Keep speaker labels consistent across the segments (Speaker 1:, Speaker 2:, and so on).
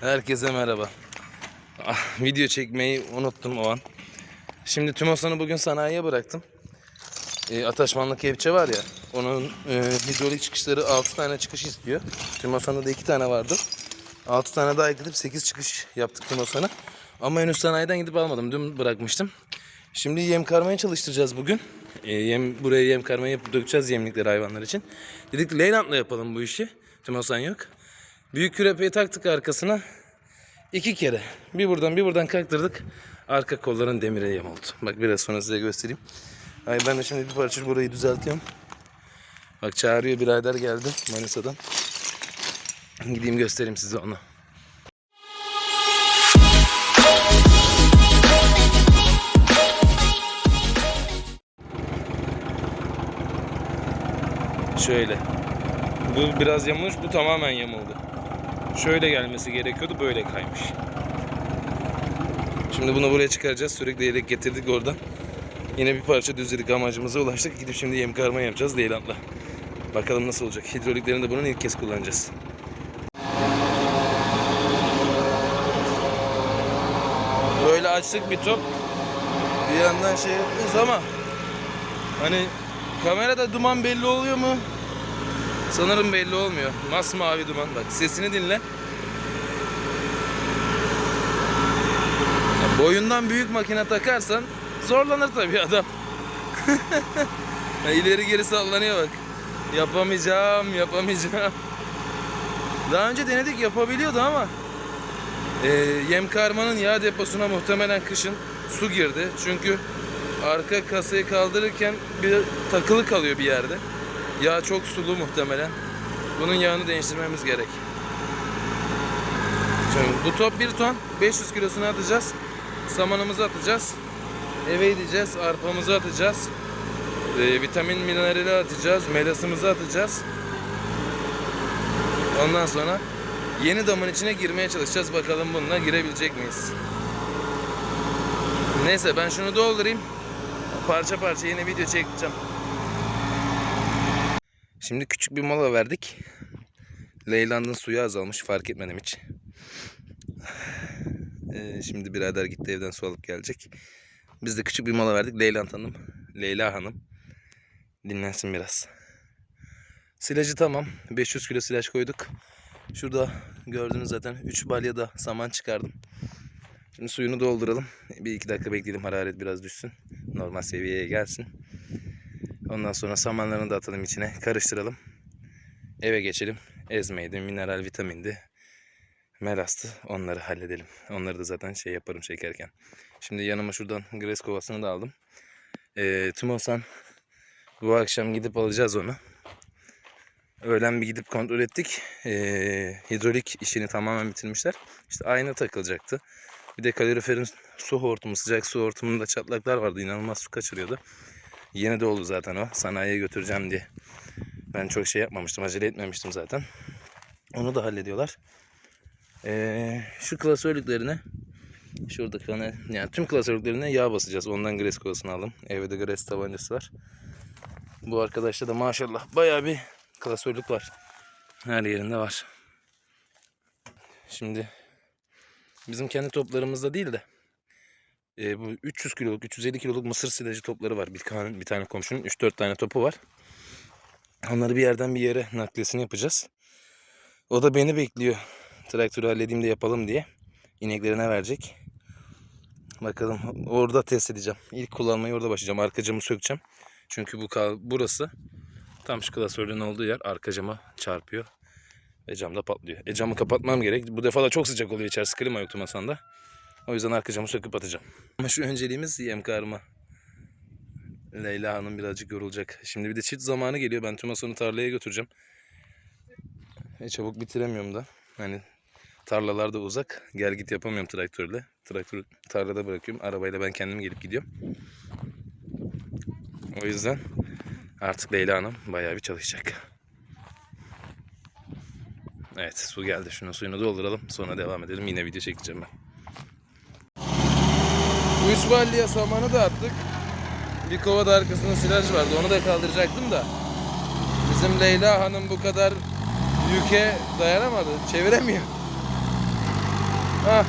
Speaker 1: Herkese merhaba. Ah, video çekmeyi unuttum o an. Şimdi Tümosan'ı bugün sanayiye bıraktım. E, ataşmanlı kepçe var ya. Onun e, hidrolik çıkışları 6 tane çıkış istiyor. Tümosan'da da 2 tane vardı. 6 tane daha ekledim 8 çıkış yaptık Tümosan'a. Ama henüz sanayiden gidip almadım. Dün bırakmıştım. Şimdi yem karmaya çalıştıracağız bugün. E, yem buraya yem karma yapıp dökeceğiz yemlikleri hayvanlar için. Dedik Leyland'la yapalım bu işi. Tümosan yok. Büyük kürepeyi taktık arkasına. İki kere. Bir buradan bir buradan kalktırdık. Arka kolların demire yem oldu. Bak biraz sonra size göstereyim. Ay ben de şimdi bir parça burayı düzeltiyorum. Bak çağırıyor birader geldi Manisa'dan. Gideyim göstereyim size onu. Şöyle. Bu biraz yamulmuş, bu tamamen yamuldu. Şöyle gelmesi gerekiyordu, böyle kaymış. Şimdi bunu buraya çıkaracağız. Sürekli yedek getirdik oradan. Yine bir parça düzledik amacımıza ulaştık. Gidip şimdi yem karma yapacağız Leyland'la. Bakalım nasıl olacak. Hidroliklerini de bunun ilk kez kullanacağız. Böyle açtık bir top. Bir yandan şey yapıyoruz ama hani kamerada duman belli oluyor mu? Sanırım belli olmuyor. Masmavi duman. Bak sesini dinle. Boyundan büyük makine takarsan zorlanır tabii adam. ileri geri sallanıyor bak. Yapamayacağım, yapamayacağım. Daha önce denedik yapabiliyordu ama e, yem karmanın yağ deposuna muhtemelen kışın su girdi. Çünkü arka kasayı kaldırırken bir takılı kalıyor bir yerde. Yağ çok sulu muhtemelen. Bunun yağını değiştirmemiz gerek. Şimdi bu top 1 ton. 500 kilosunu atacağız. Samanımızı atacağız. Eve gideceğiz. Arpamızı atacağız. Ee, vitamin minerali atacağız. Melasımızı atacağız. Ondan sonra yeni damın içine girmeye çalışacağız. Bakalım bununla girebilecek miyiz? Neyse ben şunu doldurayım. Parça parça yeni video çekeceğim. Şimdi küçük bir mola verdik. Leyland'ın suyu azalmış fark etmedim hiç. Ee, şimdi birader gitti evden su alıp gelecek. Biz de küçük bir mola verdik. Leyland Hanım, Leyla Hanım dinlensin biraz. Silajı tamam. 500 kilo silaj koyduk. Şurada gördüğünüz zaten 3 balyada saman çıkardım. Şimdi suyunu dolduralım. Bir iki dakika bekleyelim hararet biraz düşsün. Normal seviyeye gelsin. Ondan sonra samanlarını da atalım içine. Karıştıralım. Eve geçelim. Ezmeydi, mineral vitamindi, melastı. Onları halledelim. Onları da zaten şey yaparım çekerken. Şimdi yanıma şuradan gres kovasını da aldım. Ee, Timosan bu akşam gidip alacağız onu. Öğlen bir gidip kontrol ettik. Ee, hidrolik işini tamamen bitirmişler. İşte ayna takılacaktı. Bir de kaloriferin su hortumu, sıcak su hortumunda çatlaklar vardı. İnanılmaz su kaçırıyordu. Yeni de oldu zaten o. Sanayiye götüreceğim diye. Ben çok şey yapmamıştım. Acele etmemiştim zaten. Onu da hallediyorlar. Ee, şu klasörlüklerine şurada kanal yani tüm klasörlüklerine yağ basacağız. Ondan gres kovasını aldım. Evde gres tabancası var. Bu arkadaşta da maşallah bayağı bir klasörlük var. Her yerinde var. Şimdi bizim kendi toplarımızda değil de e, bu 300 kiloluk, 350 kiloluk mısır silajı topları var. Bir bir tane komşunun 3-4 tane topu var. Onları bir yerden bir yere nakliyesini yapacağız. O da beni bekliyor. Traktörü halledeyim de yapalım diye. İneklerine verecek. Bakalım orada test edeceğim. İlk kullanmayı orada başlayacağım. Arka camı sökeceğim. Çünkü bu burası tam şu klasörlüğün olduğu yer arka cama çarpıyor. Ve cam da patlıyor. E camı kapatmam gerek. Bu defa da çok sıcak oluyor içerisi. Klima yoktu masanda. O yüzden arka camı söküp atacağım. Ama şu önceliğimiz yem karma. Leyla Hanım birazcık yorulacak. Şimdi bir de çift zamanı geliyor. Ben tüm sonu tarlaya götüreceğim. E çabuk bitiremiyorum da. Hani tarlalar da uzak. Gel git yapamıyorum traktörle. Traktörü tarlada bırakıyorum. Arabayla ben kendim gelip gidiyorum. O yüzden artık Leyla Hanım bayağı bir çalışacak. Evet su geldi. Şunun suyunu dolduralım. Sonra devam edelim. Yine video çekeceğim ben. Üç balya samanı da attık. Bir kova da arkasında silaj vardı. Onu da kaldıracaktım da. Bizim Leyla Hanım bu kadar yüke dayanamadı. Çeviremiyor. Hah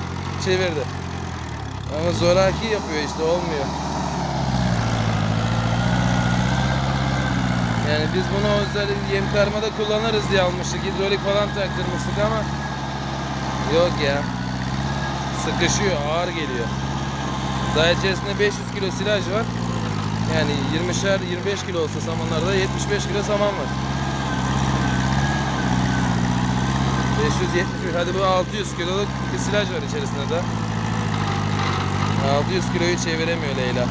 Speaker 1: çevirdi. Ama zoraki yapıyor işte olmuyor. Yani biz bunu özel yem karmada kullanırız diye almıştık. Hidrolik falan taktırmıştık ama yok ya. Sıkışıyor, ağır geliyor. Daha içerisinde 500 kilo silaj var. Yani 20'şer 25 kilo olsa samanlarda 75 kilo saman var. 570 hadi bu 600 kiloluk bir silaj var içerisinde de. 600 kiloyu çeviremiyor Leyla.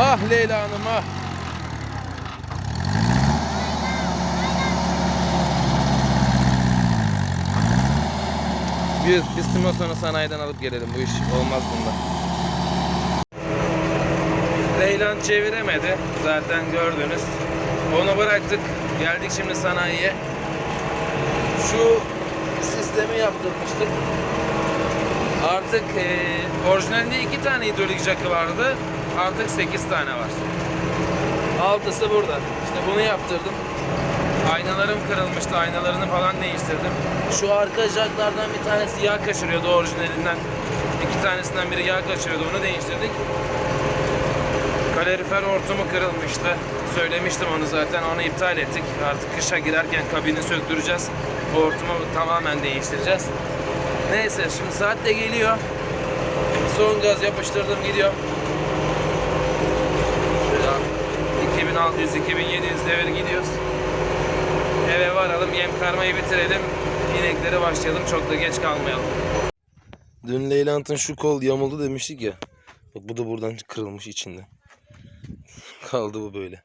Speaker 1: Ah Leyla Hanım ah. Biz, biz Timon sonra sanayiden alıp gelelim. Bu iş olmaz bunda. Leylan çeviremedi. Zaten gördünüz. Onu bıraktık. Geldik şimdi sanayiye. Şu sistemi yaptırmıştık. Artık eee orijinalinde iki tane hidrolik jackı vardı. Artık 8 tane var. Altısı burada. İşte bunu yaptırdım. Aynalarım kırılmıştı. Aynalarını falan değiştirdim. Şu arka jacklardan bir tanesi yağ kaçırıyordu orijinalinden. İki tanesinden biri yağ kaçırıyordu. Onu değiştirdik. Kalorifer hortumu kırılmıştı. Söylemiştim onu zaten. Onu iptal ettik. Artık kışa girerken kabini söktüreceğiz. Hortumu tamamen değiştireceğiz. Neyse şimdi saat de geliyor. Son gaz yapıştırdım gidiyor. 2600-2700 devir gidiyoruz. Eve varalım, yem karmayı bitirelim. İneklere başlayalım, çok da geç kalmayalım. Dün Leylant'ın şu kol yamuldu demiştik ya. Bak bu da buradan kırılmış içinde. Kaldı bu böyle.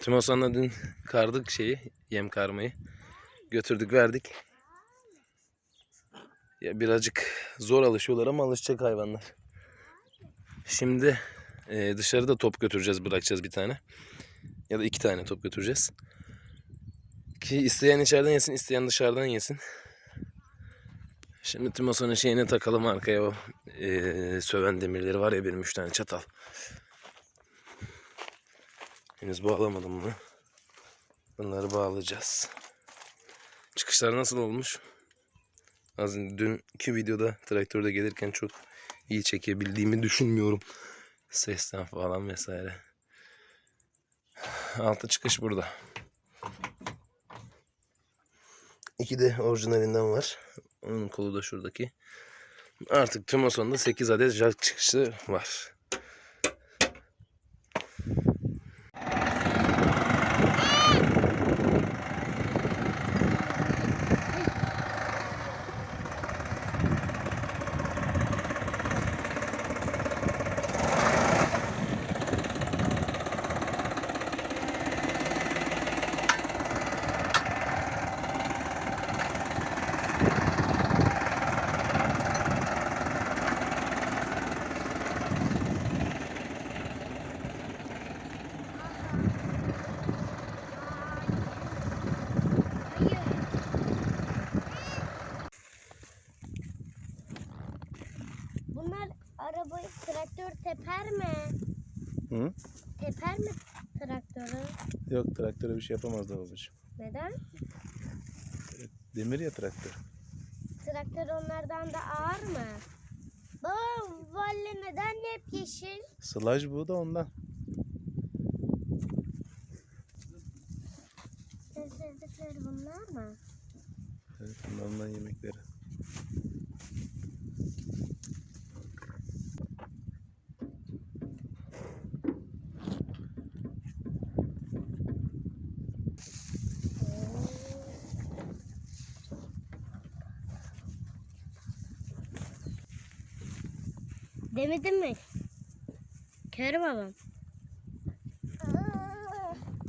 Speaker 1: Timosan'la dün kardık şeyi, yem karmayı. Götürdük verdik. Ya birazcık zor alışıyorlar ama alışacak hayvanlar. Şimdi e, dışarıda top götüreceğiz, bırakacağız bir tane. Ya da iki tane top götüreceğiz. Ki isteyen içeriden yesin, isteyen dışarıdan yesin. Şimdi Timoson'un şeyine takalım arkaya o eee, söven demirleri var ya benim üç tane çatal. Henüz bağlamadım bunu. Bunları bağlayacağız. Çıkışlar nasıl olmuş? Az önce dünkü videoda traktörde gelirken çok iyi çekebildiğimi düşünmüyorum. Sesten falan vesaire. Altı çıkış burada. İki de orijinalinden var. Onun kolu da şuradaki. Artık Tümoson'da 8 adet jack çıkışı var.
Speaker 2: Bunlar arabayı traktör teper mi?
Speaker 1: Hı?
Speaker 2: Teper mi traktörü?
Speaker 1: Yok traktöre bir şey yapamaz da babacığım.
Speaker 2: Neden?
Speaker 1: Demir ya traktör.
Speaker 2: Traktör onlardan da ağır mı? Baba valle neden hep yeşil?
Speaker 1: Sılaj bu da ondan.
Speaker 2: En sevdikleri bunlar mı?
Speaker 1: Evet ondan yemekleri.
Speaker 2: Demedin mi? Kör babam.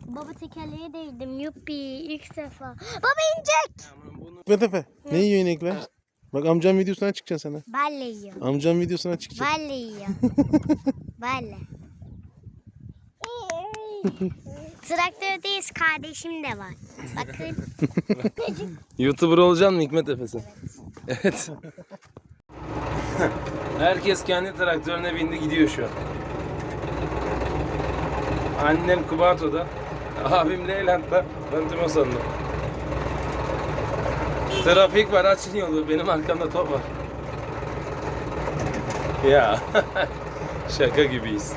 Speaker 2: Baba tekerleğe değdim. Yuppi ilk defa. Baba inecek.
Speaker 3: Hikmet Efe. Ne yiyor inekler? Bak amcam videosuna çıkacaksın sana.
Speaker 2: Balle yiyor.
Speaker 3: Amcam videosuna çıkacak.
Speaker 2: Balle yiyor. Balle. Traktördeyiz kardeşim de var. Bakın.
Speaker 1: Youtuber olacaksın mı Hikmet Efe'sin? Evet. Herkes kendi traktörüne bindi gidiyor şu an. Annem Kubato'da, abim Leyland'da, ben Timosan'da. Trafik var açın yolu. Benim arkamda top var. Ya şaka gibiyiz.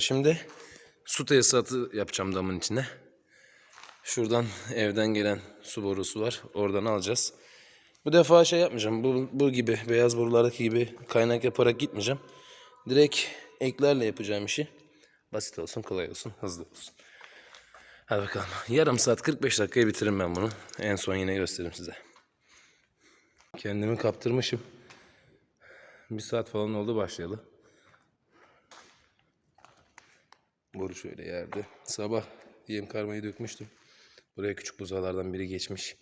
Speaker 1: Şimdi su tesisatı yapacağım damın içine. Şuradan evden gelen su borusu var. Oradan alacağız. Bu defa şey yapmayacağım. Bu, bu gibi beyaz borulardaki gibi kaynak yaparak gitmeyeceğim. Direkt eklerle yapacağım işi. Basit olsun, kolay olsun, hızlı olsun. Hadi bakalım. Yarım saat 45 dakikaya bitiririm ben bunu. En son yine gösteririm size. Kendimi kaptırmışım. Bir saat falan oldu başlayalı. Boru şöyle yerde. Sabah yem karmayı dökmüştüm. Buraya küçük buzağlardan biri geçmiş.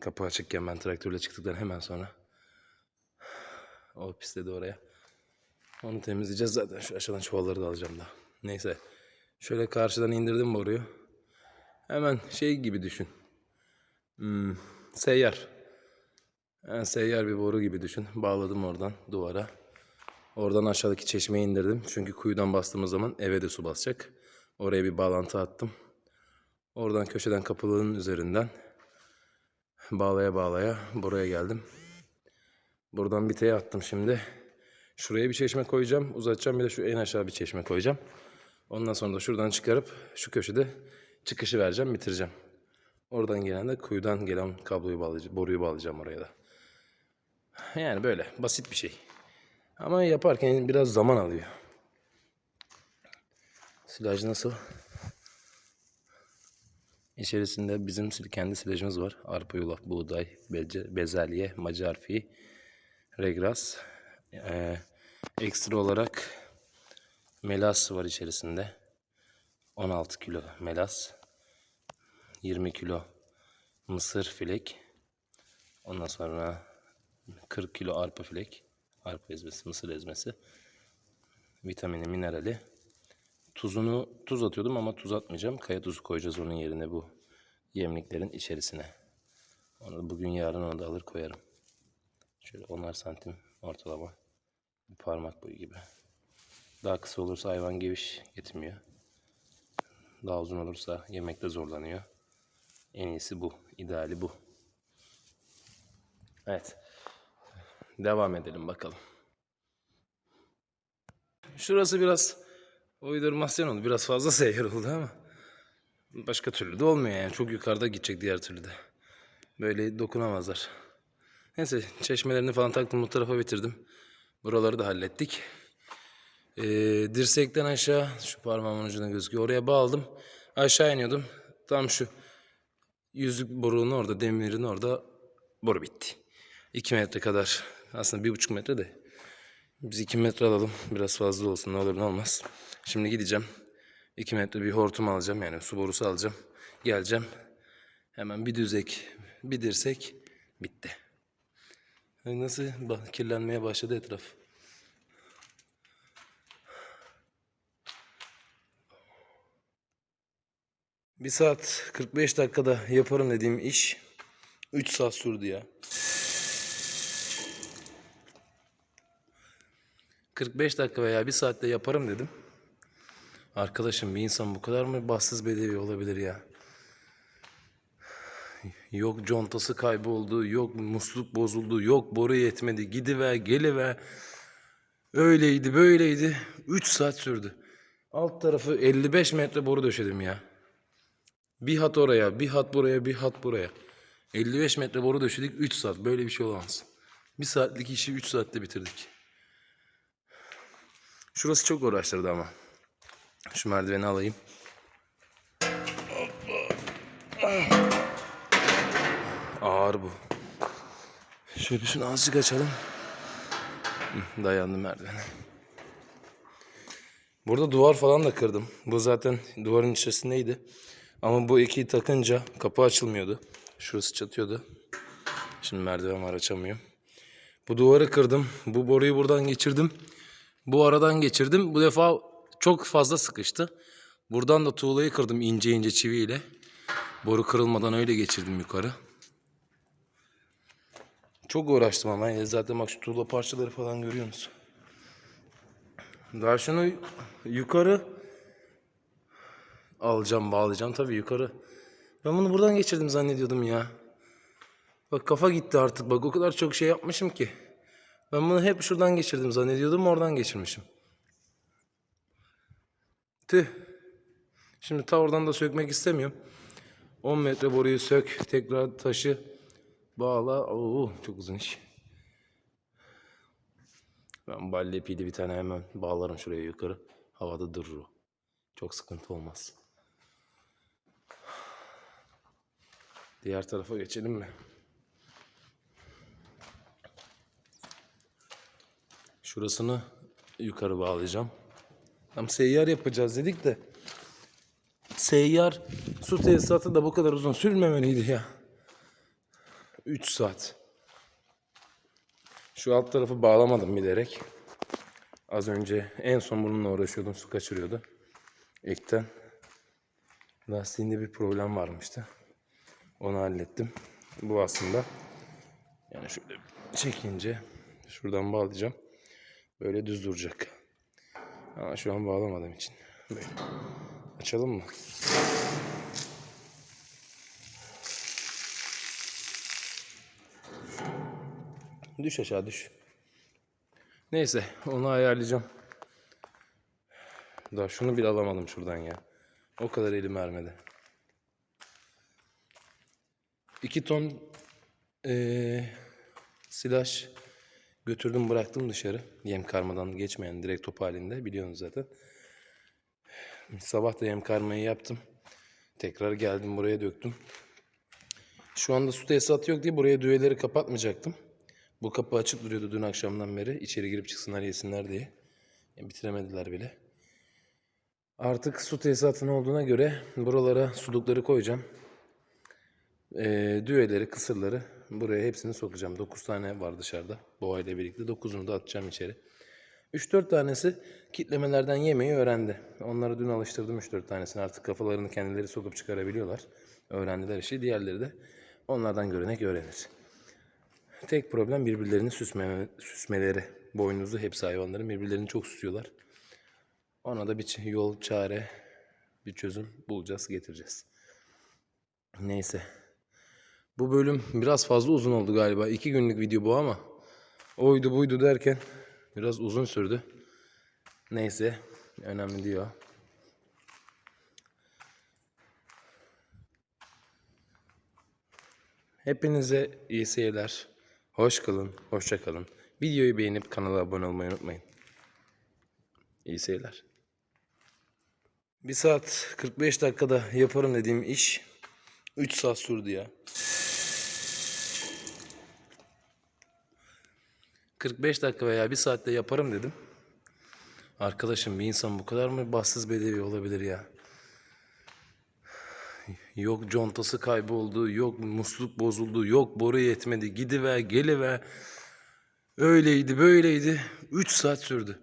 Speaker 1: Kapı açıkken ben traktörle çıktıktan hemen sonra. O pisledi oraya. Onu temizleyeceğiz zaten. Şu aşağıdan çuvalları da alacağım da. Neyse. Şöyle karşıdan indirdim boruyu. Hemen şey gibi düşün. Hmm, seyyar. Yani seyyar bir boru gibi düşün. Bağladım oradan duvara. Oradan aşağıdaki çeşmeyi indirdim. Çünkü kuyudan bastığımız zaman eve de su basacak. Oraya bir bağlantı attım. Oradan köşeden kapılığın üzerinden bağlaya bağlaya buraya geldim. Buradan biteye attım şimdi. Şuraya bir çeşme koyacağım. Uzatacağım bir de şu en aşağı bir çeşme koyacağım. Ondan sonra da şuradan çıkarıp şu köşede çıkışı vereceğim, bitireceğim. Oradan gelen de kuyudan gelen kabloyu bağlayacağım, boruyu bağlayacağım oraya da. Yani böyle basit bir şey. Ama yaparken biraz zaman alıyor. Silaj nasıl? İçerisinde bizim kendi silajımız var. Arpa, yulaf, buğday, bece- bezelye, macarfi, regras. Ee, ekstra olarak melas var içerisinde. 16 kilo melas. 20 kilo mısır filek. Ondan sonra 40 kilo arpa filek. Arpa ezmesi, mısır ezmesi. Vitamini, minerali. Tuzunu tuz atıyordum ama tuz atmayacağım. Kaya tuzu koyacağız onun yerine bu yemliklerin içerisine. Onu bugün yarın onu da alır koyarım. Şöyle 10'ar santim ortalama. Bir parmak boyu gibi. Daha kısa olursa hayvan geviş getirmiyor. Daha uzun olursa yemekte zorlanıyor. En iyisi bu. ideali bu. Evet. Devam edelim bakalım. Şurası biraz uydurmasyon oldu. Biraz fazla seyyar oldu ama başka türlü de olmuyor yani. Çok yukarıda gidecek diğer türlü de. Böyle dokunamazlar. Neyse çeşmelerini falan taktım bu tarafa bitirdim. Buraları da hallettik. Ee, dirsekten aşağı şu parmağımın ucuna gözüküyor. Oraya bağladım. Aşağı iniyordum. Tam şu yüzük boruğunun orada, demirin orada boru bitti. 2 metre kadar. Aslında bir buçuk metre de. Biz 2 metre alalım. Biraz fazla olsun ne olur ne olmaz. Şimdi gideceğim. 2 metre bir hortum alacağım. Yani su borusu alacağım. Geleceğim. Hemen bir düzek, bir dirsek bitti. Nasıl kirlenmeye başladı etraf. Bir saat 45 dakikada yaparım dediğim iş 3 saat sürdü ya. 45 dakika veya bir saatte yaparım dedim. Arkadaşım bir insan bu kadar mı bahtsız bedevi olabilir ya? Yok contası kayboldu, yok musluk bozuldu, yok boru yetmedi, gidiver, geliver. Öyleydi, böyleydi. 3 saat sürdü. Alt tarafı 55 metre boru döşedim ya. Bir hat oraya, bir hat buraya, bir hat buraya. 55 metre boru döşedik 3 saat. Böyle bir şey olamaz. Bir saatlik işi 3 saatte bitirdik. Şurası çok uğraştırdı ama. Şu merdiveni alayım. Ağır bu. Şöyle şunu azıcık açalım. Hı, Dayandım merdivene. Burada duvar falan da kırdım. Bu zaten duvarın içerisindeydi. Ama bu ikiyi takınca kapı açılmıyordu. Şurası çatıyordu. Şimdi merdiven var açamıyorum. Bu duvarı kırdım. Bu boruyu buradan geçirdim. Bu aradan geçirdim. Bu defa çok fazla sıkıştı. Buradan da tuğlayı kırdım ince ince çiviyle. Boru kırılmadan öyle geçirdim yukarı. Çok uğraştım ama zaten bak şu tuğla parçaları falan görüyor musun? Daha şunu yukarı alacağım bağlayacağım tabii yukarı. Ben bunu buradan geçirdim zannediyordum ya. Bak kafa gitti artık bak o kadar çok şey yapmışım ki. Ben bunu hep şuradan geçirdim zannediyordum oradan geçirmişim. Tüh. Şimdi ta oradan da sökmek istemiyorum. 10 metre boruyu sök tekrar taşı bağla. Oo, çok uzun iş. Ben balle ipiyle bir tane hemen bağlarım şuraya yukarı. Havada durur o. Çok sıkıntı olmaz. Diğer tarafa geçelim mi? Şurasını yukarı bağlayacağım. Tam seyyar yapacağız dedik de. Seyyar su tesisatı da bu kadar uzun sürmemeliydi ya. 3 saat. Şu alt tarafı bağlamadım bilerek. Az önce en son bununla uğraşıyordum. Su kaçırıyordu. Ekten. Lastiğinde bir problem varmıştı. Onu hallettim. Bu aslında yani şöyle çekince şuradan bağlayacağım. Böyle düz duracak. Ama şu an bağlamadığım için. Böyle. Açalım mı? Düş aşağı düş. Neyse onu ayarlayacağım. Daha şunu bile alamadım şuradan ya. O kadar elim ermedi. 2 ton eee silaj götürdüm bıraktım dışarı. Yem karmadan geçmeyen direkt top halinde biliyorsunuz zaten. Sabah da yem karmayı yaptım. Tekrar geldim buraya döktüm. Şu anda su tesisatı yok diye buraya düğeleri kapatmayacaktım. Bu kapı açık duruyordu dün akşamdan beri. İçeri girip çıksınlar yesinler diye. Yani bitiremediler bile. Artık su tesisatının olduğuna göre buralara sulukları koyacağım. Ee, düğeleri, kısırları buraya hepsini sokacağım. 9 tane var dışarıda. Boğa ile birlikte. 9'unu da atacağım içeri. 3-4 tanesi kitlemelerden yemeyi öğrendi. Onları dün alıştırdım 3-4 tanesini. Artık kafalarını kendileri sokup çıkarabiliyorlar. Öğrendiler işi. Diğerleri de onlardan görenek öğrenir. Tek problem birbirlerini süsme, süsmeleri. Boynuzlu hepsi hayvanların birbirlerini çok süsüyorlar. Ona da bir yol, çare, bir çözüm bulacağız, getireceğiz. Neyse. Bu bölüm biraz fazla uzun oldu galiba. İki günlük video bu ama oydu buydu derken biraz uzun sürdü. Neyse. Önemli o. Hepinize iyi seyirler. Hoş kalın, hoşça kalın. Videoyu beğenip kanala abone olmayı unutmayın. İyi seyirler. Bir saat 45 dakikada yaparım dediğim iş 3 saat sürdü ya. 45 dakika veya bir saatte yaparım dedim. Arkadaşım bir insan bu kadar mı bahtsız bedevi olabilir ya? Yok contası kayboldu, yok musluk bozuldu, yok boru yetmedi, gidiver, geliver. Öyleydi, böyleydi. 3 saat sürdü.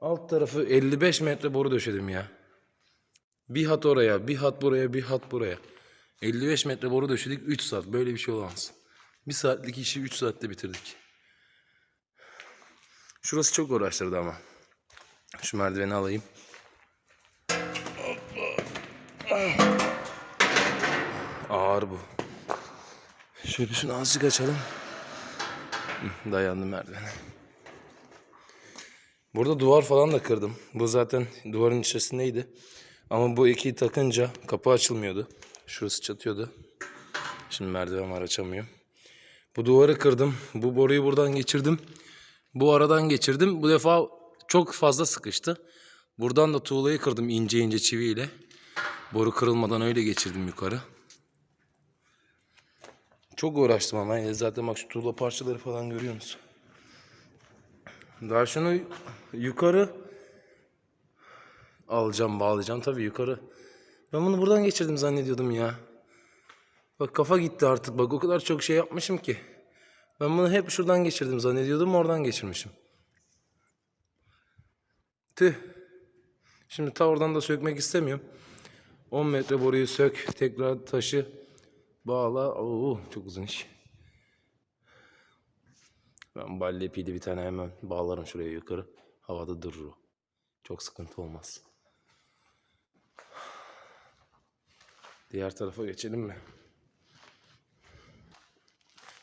Speaker 1: Alt tarafı 55 metre boru döşedim ya. Bir hat oraya, bir hat buraya, bir hat buraya. 55 metre boru döşedik 3 saat. Böyle bir şey olamaz. Bir saatlik işi 3 saatte bitirdik. Şurası çok uğraştırdı ama. Şu merdiveni alayım. Ağır bu. Şöyle şunu azıcık açalım. Dayandı merdivene. Burada duvar falan da kırdım. Bu zaten duvarın içerisindeydi. Ama bu ikiyi takınca kapı açılmıyordu. Şurası çatıyordu. Şimdi merdiven var açamıyorum. Bu duvarı kırdım. Bu boruyu buradan geçirdim. Bu aradan geçirdim. Bu defa çok fazla sıkıştı. Buradan da tuğlayı kırdım ince ince çiviyle. Boru kırılmadan öyle geçirdim yukarı. Çok uğraştım ama ya. zaten bak şu tuğla parçaları falan görüyor musun? Daha şunu yukarı alacağım, bağlayacağım tabii yukarı. Ben bunu buradan geçirdim zannediyordum ya. Bak kafa gitti artık. Bak o kadar çok şey yapmışım ki. Ben bunu hep şuradan geçirdim zannediyordum. Oradan geçirmişim. Tüh. Şimdi ta oradan da sökmek istemiyorum. 10 metre boruyu sök. Tekrar taşı bağla. Oo, çok uzun iş. Ben balya pili bir tane hemen bağlarım şuraya yukarı. Havada durur o. Çok sıkıntı olmaz. Diğer tarafa geçelim mi?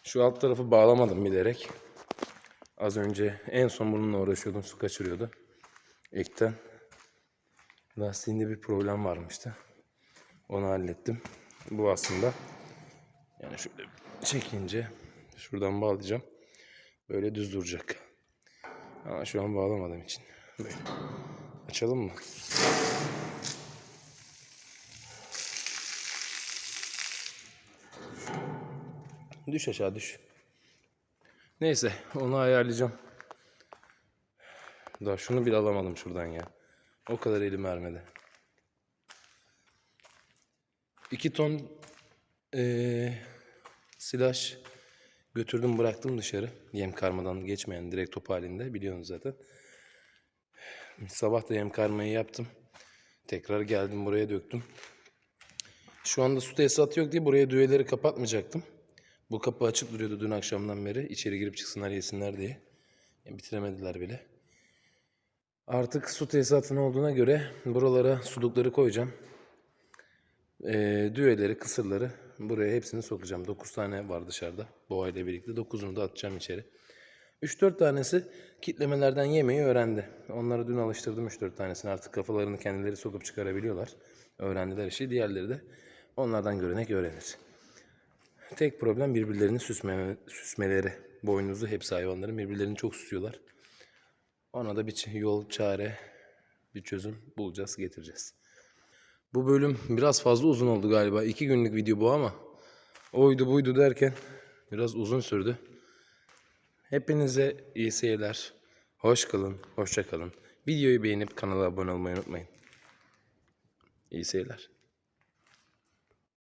Speaker 1: Şu alt tarafı bağlamadım bilerek. Az önce en son bununla uğraşıyordum. Su kaçırıyordu. Ekten. Lastiğinde bir problem varmıştı. Onu hallettim. Bu aslında yani şöyle çekince şuradan bağlayacağım. Böyle düz duracak. Ama şu an bağlamadığım için. Böyle. Açalım mı? Düş aşağı düş. Neyse onu ayarlayacağım. Daha şunu bile alamadım şuradan ya. O kadar elim ermedi. 2 ton eee silaj götürdüm bıraktım dışarı. Yem karmadan geçmeyen direkt top halinde biliyorsunuz zaten. Sabah da yem karmayı yaptım. Tekrar geldim buraya döktüm. Şu anda su tesisatı yok diye buraya düğeleri kapatmayacaktım. Bu kapı açık duruyordu dün akşamdan beri. İçeri girip çıksınlar yesinler diye. Yani bitiremediler bile. Artık su tesisatının olduğuna göre buralara sulukları koyacağım. Ee, düğeleri, kısırları buraya hepsini sokacağım. 9 tane var dışarıda. Boğa ile birlikte 9'unu da atacağım içeri. 3-4 tanesi kitlemelerden yemeyi öğrendi. Onları dün alıştırdım 3-4 tanesini. Artık kafalarını kendileri sokup çıkarabiliyorlar. Öğrendiler işi. Diğerleri de onlardan görenek öğrenir. Tek problem birbirlerini süsme, süsmeleri. Boynuzu hepsi hayvanların birbirlerini çok süsüyorlar. Ona da bir yol, çare, bir çözüm bulacağız, getireceğiz. Bu bölüm biraz fazla uzun oldu galiba. İki günlük video bu ama oydu buydu derken biraz uzun sürdü. Hepinize iyi seyirler. Hoş kalın, hoşça kalın. Videoyu beğenip kanala abone olmayı unutmayın. İyi seyirler.